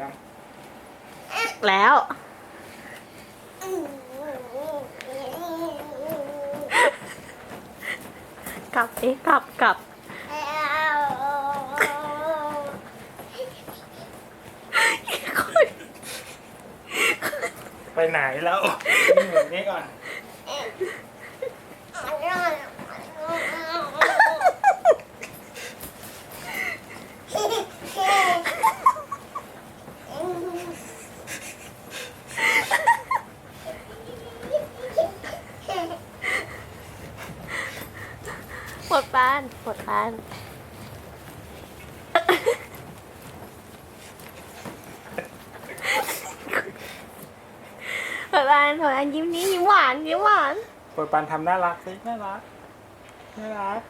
ยังแล้ว กลับดิกลับกลับไปไหนแล้วนี่อยู่นี่ก่อน ปวดปานปวดปานปวดปานปวดปานยิ้มนี้ยิ้มหวานยิ้มหวาน ปวดปันทำน่ารักสิน่ารัก น่ารัก